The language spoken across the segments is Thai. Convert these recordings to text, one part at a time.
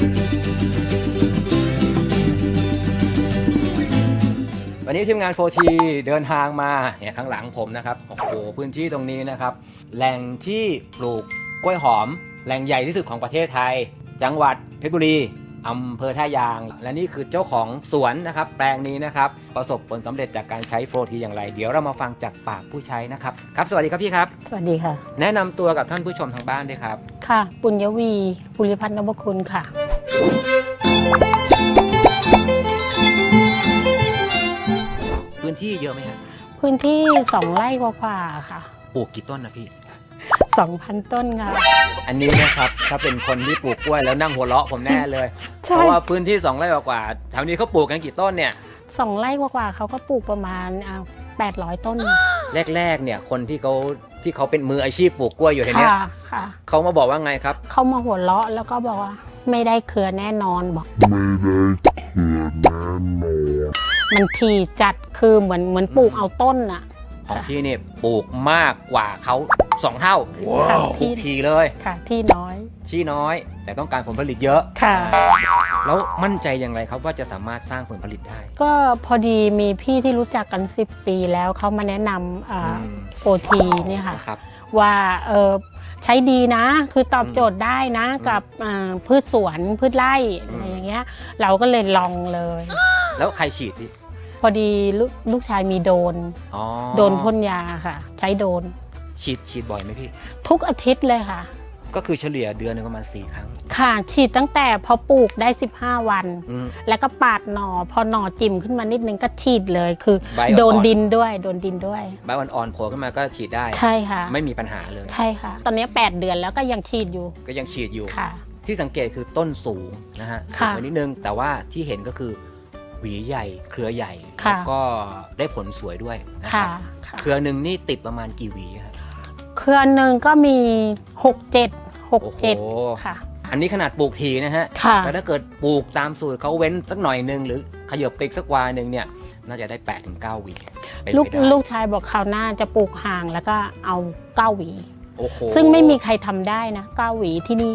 วันนี้ทีมงานโฟทีเดินทางมาเนี่ยข้างหลังผมนะครับโอ้โหพื้นที่ตรงนี้นะครับ แหล่งที่ปลูกกล้วยหอม แหล่งใหญ่ที่สุดของประเทศไทย จังหวัดเพชรบุรีอำเภอท่ายาง และนี่คือเจ้าของสวนนะครับ แปลงนี้นะครับ ประสบผลสำเร็จจากการใช้โฟทีอย่างไร เดี๋ยวเรามาฟังจากปากผู้ใช้นะครับ ครับ สวัสดีครับพี่ครับ สวัสดีค่ะ แนะนำตัวกับท่านผู้ชมทางบ้านด้วยครับ ค่ะ ปุญญวี ปุริพัฒนบคุณค่ะ พื้นที่เยอะไหมครับพื้นที่สองไร่กว่าๆค่ะ ปลูกกี่ต้นนะพี่สองพันต้นค่ะ อันนี้นะครับ ถ้าเป็นคนที่ปลูกกล้วยแล้วนั่งหัวเราะผมแน่เลยเพใช่ราะว่าพื้นที่2ไร่กว่าๆแถวนี้เขาปลูกกันกี่ต้นเนี่ย สองไร่กว่าๆเขาก็ปลูกประมาณแปดร้อยต้นแรกๆ เนี่ยคนที่เขาที่เขาเป็นมืออาชีพปลูกกล้วยอยู่ในเนี้ยค่ะค่ะ เขามาบอกว่าไงครับ เขามาหัวเราะแล้วก็บอกว่า ไม่ได้เครือแน่นอนบอก ไม่ได้เขื่อนแน่นอนมันทีจัดคือเหมือนเหมือนปลูกเอาต้นน่ะของพี่เนี่ยปลูกมากกว่าเขาสองเท่าค่ะปลูที่กทีเลยค่ะ ที่น้อยที่น้อย แต่ต้องการผลผลิตเยอะค่ะ แล้วมั่นใจอย่างไรครับว่าจะสามารถสร้างผลผลิตได้ ก็พอดีมีพี่ที่รู้จักกัน 10 ปีแล้วเขามาแนะนำอืมโอทีเนี่ยค่ะนะครับ ว่าเออใช้ดีนะ คือตอบโจทย์ได้นะกับอ่าพืชสวนพืชไร่อืมอะไรอย่างเงี้ย เราก็เลยลองเลย แล้วใครฉีดพี่พอดีลูกลูกชายมีโดนอ๋อโดนพ่นยาค่ะ ใช้โดน ฉีดฉีดบ่อยไหมพี่ ทุกอาทิตย์เลยค่ะ ก็คือเฉลี่ยเดือนหนึงประมาณสี่ครั้ง ค่ะฉีดตั้งแต่พอปลูกได้ 15 วัน อืม แล้วก็ปาดหน่อ พอหน่อจิ้มขึ้นมานิดนึงก็ฉีดเลยคือ ใบอ่อนๆ โดนดินด้วย โดนดินด้วย ใบอ่อนๆโผล่ขึ้นมาก็ฉีดได้ ใช่ค่ะ ไม่มีปัญหาเลย ใช่ค่ะ ตอนนี้ 8 เดือนแล้วก็ยังฉีดอยู่ก็ยังฉีดอยู่ ค่ะ ที่สังเกตคือต้นสูงนะฮะสูงค่ะกว่านิดนึง แต่ว่าที่เห็นก็คือหวีใหญ่ เครือใหญ่ ค่ะ แล้วก็ได้ผลสวยด้วยนะคค่ะรับค่ะเครือหนึ่งนี่ติดประมาณกี่หวีครับเครือหนึ่งก็มี หกเจ็ดหกโอ้โหเจ็ดค่ะ อันนี้ขนาดปลูกทีนะฮะ ค่ะ แล้วถ้าเกิดปลูกตามสูตรเขาเว้นสักหน่อยหนึ่งหรือขยับไปอีกสักวาหนึ่งเนี่ย น่าจะได้8ปดถึงเก้าหวีเป็นลูกไปได้ลูกชายบอกคราวหน้าจะปลูกห่างแล้วก็เอาเก้าหวี โอ้โหซึ่งไม่มีใครทำได้นะเก้าหวีที่นี่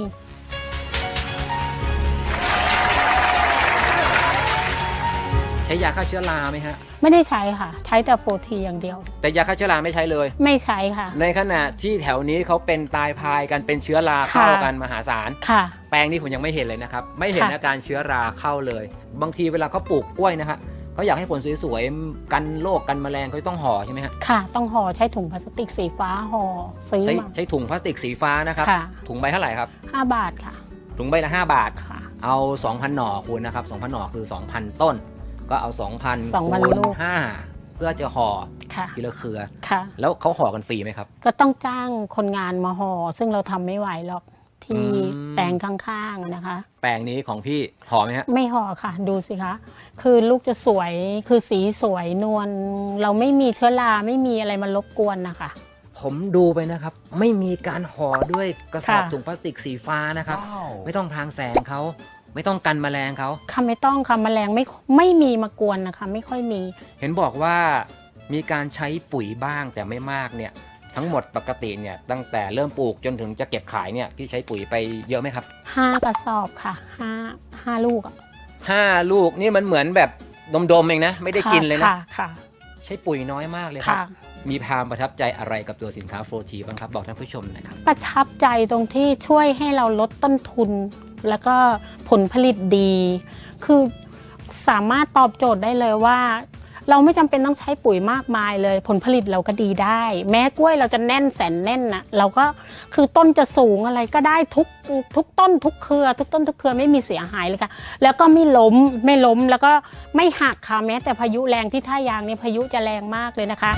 ใช้ยาฆ่าเชื้อราไหมฮะ ไม่ได้ใช้ค่ะ ใช้แต่โฟทีอย่างเดียว แต่ยาฆ่าเชื้อราไม่ใช้เลย ไม่ใช้ค่ะ ในขณะที่แถวนี้เขาเป็นตายพายกันเป็นเชื้อราค่ะเข้ากันมหาศาล ค่ะ แปลงนี้ผมยังไม่เห็นเลยนะครับ ไม่เห็นค่ะอาการเชื้อราเข้าเลย บางทีเวลาเขาปลูกกล้วยนะฮะเขาอยากให้ผลสวยๆ กันโรคกันแมลงเขาต้องห่อใช่ไหมฮะ ค่ะ ต้องห่อใช้ถุงพลาสติกสีฟ้าห่อซื้อใช้มาใช้ถุงพลาสติกสีฟ้านะครับค่ะถุงใบเท่าไหร่ครับห้าบาทค่ะ ถุงใบละ 5 บาทค่ะเอา 2,000 หน่อคูณนะครับ 2,000 หน่อคือ 2,000 ต้น ก็เอา 2,000 2,000คูณลูก5เพื่อจะห่อค่ะทีละเครือ ค่ะ แล้วเขาห่อกันฟรีไหมครับ ก็ต้องจ้างคนงานมาห่อซึ่งเราทำไม่ไหวหรอกที่อืม แปลงข้างๆนะคะ แปลงนี้ของพี่ห่อไหมฮะ ไม่ห่อค่ะ ดูสิคะ คือลูกจะสวยคือสีสวยนวลเราไม่มีเชื้อราไม่มีอะไรมารบกวนนะคะ ผมดูไปนะครับ ไม่มีการห่อด้วยกระสอบค่ะ ถุงพลาสติกสีฟ้านะครับ ไม่ต้องพรางแสงเขา ไม่ต้องกันแมลงเขาค่ะไม่ต้องค่ะแมลงไม่ไม่มีมากวนนะคะ ไม่ค่อยมี เห็นบอกว่ามีการใช้ปุ๋ยบ้างแต่ไม่มากเนี่ย ทั้งหมดปกติเนี่ยตั้งแต่เริ่มปลูกจนถึงจะเก็บขายเนี่ยพี่ใช้ปุ๋ยไปเยอะไหมครับห้ากระสอบค่ะห้าห้าลูกอะห้าลูกนี่มันเหมือนแบบดมๆเองนะ ไม่ได้กินเลยนะค่ะค่ะ ใช้ปุ๋ยน้อยมากเลยครัค่ะบมีความประทับใจอะไรกับตัวสินค้าโฟทีบ้างครับบอกท่านผู้ชมหนะครับ ประทับใจตรงที่ช่วยให้เราลดต้นทุน แล้วก็ผลผลิตดี คือสามารถตอบโจทย์ได้เลยว่า เราไม่จำเป็นต้องใช้ปุ๋ยมากมายเลย ผลผลิตเราก็ดีได้ แม้กล้วยเราจะแน่นแสนแน่นนะเราก็คือต้นจะสูงอะไรก็ได้ทุกทุกต้นทุกเครือ ทุกต้นทุกเครือไม่มีเสียหายเลยค่ะ แล้วก็ไม่ล้มไม่ล้มแล้วก็ไม่หักค่ะแม้แต่พายุแรงที่ท่ายางเนี่ยพายุจะแรงมากเลยนะคะ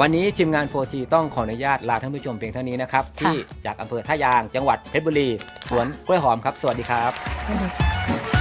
วันนี้ทีมงานโฟทีต้องขออนุญาตลาท่านผู้ชมเพียงเท่านี้นะครับค่ะที่จากอำเภอท่ายางจังหวัดเพชรบุรี สวนกล้วยหอมครับ สวัสดีครับ